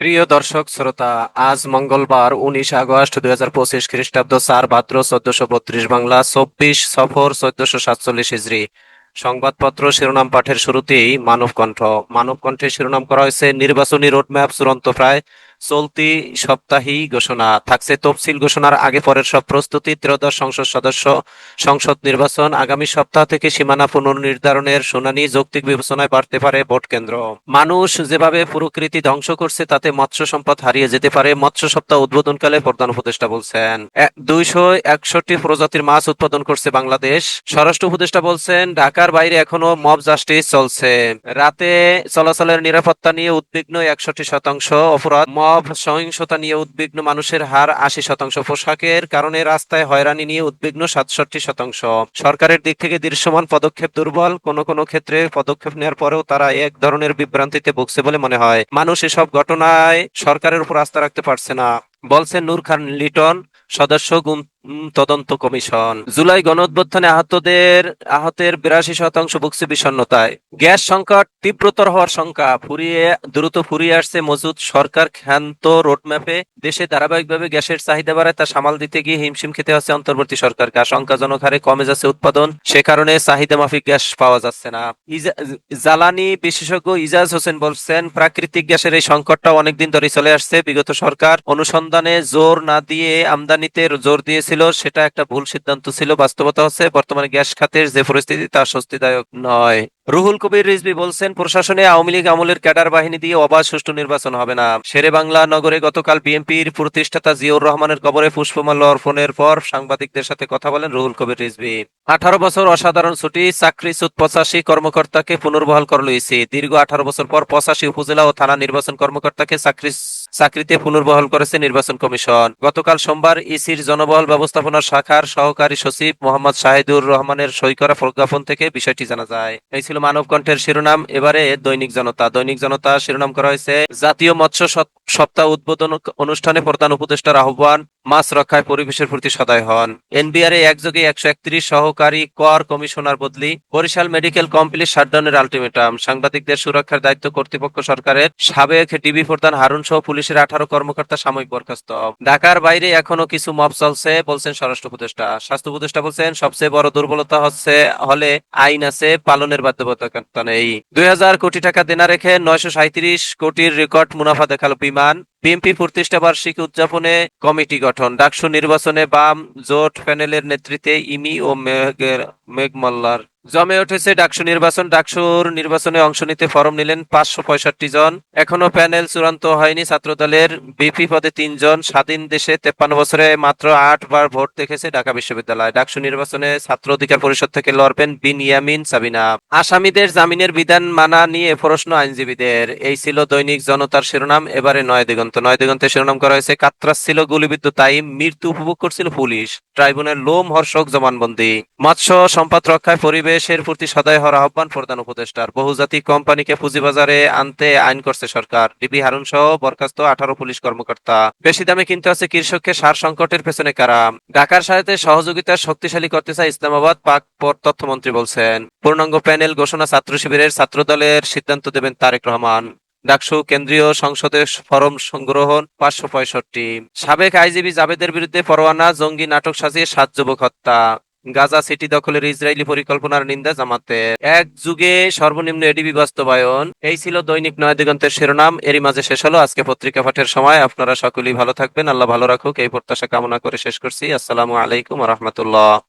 প্রিয় দর্শক, শ্রোতা, আজ মঙ্গলবার উনিশ আগস্ট দুই হাজার পঁচিশ খ্রিস্টাব্দ চার ভাদ্র চোদ্দশো বত্রিশ বাংলা চব্বিশ সফর চোদ্দশো সাতচল্লিশ হিজড়ি। সংবাদপত্র শিরোনাম পাঠের শুরুতেই মানব কণ্ঠ মানব কণ্ঠের শিরোনাম করা হয়েছে, নির্বাচনী রোডম্যাপ চূড়ান্ত প্রায় চলতি সপ্তাহেই ঘোষণা থাকছে। তফসিল ঘোষণার আগে পরের সব প্রস্তুতি ত্রয়োদশ সংসদ সদস্য সংসদ নির্বাচন আগামী সপ্তাহ থেকে সীমানা পুনর্নির্ধারণের শুনানি যৌক্তিক বিবেচনায় বাড়তে পারে ভোট কেন্দ্র। মানুষ যেভাবে প্রকৃতি ধ্বংস করছে, তাতে মৎস্য সম্পদ হারিয়ে যেতে পারে। মৎস্য সপ্তাহ উদ্বোধনকালে প্রধান উপদেষ্টা বলছেন দুইশো একষট্টি প্রজাতির মাছ উৎপাদন করছে বাংলাদেশ। স্বরাষ্ট্র উপদেষ্টা বলছেন, ঢাকার বাইরে এখনও মব জাস্টিস চলছে। রাতে চলাচলের নিরাপত্তা নিয়ে উদ্বিগ্ন একষট্টি শতাংশ অপরাধ মব সহিংসতা নিয়ে উদ্বিগ্ন মানুষের হার আশি শতাংশ। পোশাকের কারণে রাস্তায় হয়রানি নিয়ে উদ্বিগ্ন সাতষট্টি শতাংশ। সরকারের দিক থেকে দৃশ্যমান পদক্ষেপ দুর্বল। কোন কোন ক্ষেত্রে পদক্ষেপ নেওয়ার পরেও তারা এক ধরনের বিভ্রান্তিতে ভুগছে বলে মনে হয়। মানুষ এসব ঘটনায় সরকারের উপর আস্থা রাখতে পারছে না। বলছেন নূর খান লিটন, সদস্য গুম তদন্ত কমিশন। জুলাই গণঅভ্যুত্থানে আহতদের, আহতের বিরাশি শতাংশ ভুগছে বিষণ্ণতায়। গ্যাস সংকট তীব্রতর হওয়ার শঙ্কা, ফুরিয়ে, দ্রুত ফুরিয়ে আসছে মজুদ সরকার ক্ষান্ত রোডম্যাপে। দেশে ধারাবাহিকভাবে গ্যাসের চাহিদা বাড়ায়, তা সামাল দিতে গিয়ে হিমশিম খেতে হচ্ছে অন্তর্বর্তী সরকারকে। আশঙ্কাজনক হারে কমে যাচ্ছে উৎপাদন, সে কারণে চাহিদা মাফিক গ্যাস পাওয়া যাচ্ছে না। জ্বালানি বিশেষজ্ঞ ইজাজ হোসেন বলছেন, প্রাকৃতিক গ্যাসের এই সংকটটা অনেকদিন ধরে চলে আসছে। বিগত সরকার অনুসন্ধানে জোর না দিয়ে আমদানিতে জোর দিয়েছিল সেটা একটা ভুল সিদ্ধান্ত ছিল। বাস্তবতা হচ্ছে, বর্তমানে গ্যাস খাতের যে পরিস্থিতি, তা স্বস্তিদায়ক নয়। রুহুল কবির রিজভি বলছেন, প্রশাসনে আওয়ামী লীগ আমলের ক্যাডার বাহিনী দিয়ে অবাধ সুষ্ঠু নির্বাচন হবে না। শেরে বাংলা নগরে গতকাল বিএনপির প্রতিষ্ঠাতা জিয়াউর রহমানের কবরে পুষ্পমাল্য অর্পণের পর সাংবাদিকদের সাথে কথা বলেন রুহুল কবির রিজভি। আঠারো বছর অসাধারণ ছুটি, চাকরি সুদ পঁচাশি, কর্মকর্তাকে পুনর্বহাল করল ইসি। দীর্ঘ আঠারো বছর পর পঁচাশি উপজেলা ও থানা নির্বাচন কর্মকর্তাকে চাকরি চাকরিতে পুনর্বহাল করেছে নির্বাচন কমিশন। গতকাল সোমবার ইসির জনবল ব্যবস্থাপনা শাখার সহকারী সচিব মোহাম্মদ শাহিদুর রহমানের সই করা প্রজ্ঞাপন থেকে বিষয়টি জানা যায়। এই ছিল মানবকণ্ঠের শিরোনাম। এবারে দৈনিক জনতা। দৈনিক জনতা শিরোনাম করা হয়েছে, জাতীয় মৎস্য সপ্তাহ উদ্বোধন অনুষ্ঠানে প্রধান উপদেষ্টার আহ্বান। মাছ রক্ষায় পরিবেশের প্রতি সদয় হন। এনবিআর একযোগে একশো একত্রিশ সহকারী কর কমিশনার বদলি, বরিশাল মেডিকেল কমপ্লেক্স শাটডাউনের আলটিমেটাম। সাংবাদিকদের সুরক্ষার দায়িত্ব কর্তৃপক্ষ সরকারের সাবেক ডিবি প্রধান হারুন সহ পুলিশের আঠারো কর্মকর্তা সাময়িক বরখাস্ত। ঢাকার বাইরে এখনও কিছু মব চলছে, বলছেন স্বরাষ্ট্র উপদেষ্টা। স্বাস্থ্য উপদেষ্টা বলছেন, সবচেয়ে বড় দুর্বলতা হচ্ছে, হলে আইন আছে, পালনের বাধ্যবাধকতা নেই। দুই হাজার কোটি টাকা দেনা রেখে নয়শো সাঁত্রিশ কোটির রেকর্ড মুনাফা দেখাল বিমান। বিএনপি প্রতিষ্ঠা বার্ষিকী উদযাপনে কমিটি গঠন। ডাকসু নির্বাচনে বাম জোট প্যানেলের নেতৃত্বে ইমি ও মেঘের মেঘমল্লার জমে উঠেছে ডাকসু নির্বাচন। ডাকসুর নির্বাচনে অংশ নিতে ফরম নিলেন পাঁচশো পঁয়ষট্টি জন। এখনও প্যানেল চূড়ান্ত হয়নি ছাত্রদলের। বিপি পদে তিনজন স্বাধীন দেশে তেপ্পান্ন বছরে মাত্র আট বার ভোট দেখেছে ঢাকা বিশ্ববিদ্যালয়। ডাকসু নির্বাচনে ছাত্র অধিকার পরিষদ থেকে লড়বেন বিন ইয়ামিন সাবিনা। আসামিদের জামিনের বিধান মানা নিয়ে প্রশ্ন আইনজীবীদের। এই ছিল দৈনিক জনতার শিরোনাম। এবারে নয় দিগন্ত নয় দিগন্তের শিরোনাম করা হয়েছে, কাতরাস ছিল গুলিবিদ্ধ তাইম মৃত্যু উপভোগ করছিল পুলিশ। ট্রাইব্যুনাল লোম হর্ষক জমানবন্দি। মৎস্য সম্পদ রক্ষায় পরিবেশের প্রতি সদয় হওয়ার আহ্বান প্রধান উপদেষ্টার। বহুজাতিক কোম্পানিকে পুঁজিবাজারে আনতে আইন করছে সরকার। ডিবি হারুন সহ বরখাস্ত আঠারো পুলিশ কর্মকর্তা। বেশি দামে কিনতে হচ্ছে কৃষককে সার সংকটের পেছনে কারা? ঢাকার সাথে সহযোগিতা শক্তিশালী করতে চায় ইসলামাবাদ, পাক তথ্যমন্ত্রী বলছেন। পূর্ণাঙ্গ প্যানেল ঘোষণা ছাত্র শিবিরের ছাত্র দলের সিদ্ধান্ত দেবেন তারেক রহমান। ডাকসু কেন্দ্রীয় সংসদের ফরম সংগ্রহণ পাঁচশো পঁয়ষট্টি। সাবেক আইজিবি জাবেদের বিরুদ্ধে পরোয়ানা, জঙ্গি নাটক সাজিয়ে সাত যুবক হত্যা। গাজা সিটি দখলের ইসরায়েলি পরিকল্পনার নিন্দা জামাতে। এক যুগে সর্বনিম্ন এডিবি বাস্তবায়ন। এই ছিল দৈনিক নয় দিগন্তের শিরোনাম। এরই মাঝে শেষ হলো আজকে পত্রিকা পাঠের সময়। আপনারা সকলেই ভালো থাকবেন। আল্লাহ ভালো রাখুক। এই প্রত্যাশা কামনা করে শেষ করছি। আসসালামু আলাইকুম রহমতুল্লাহ।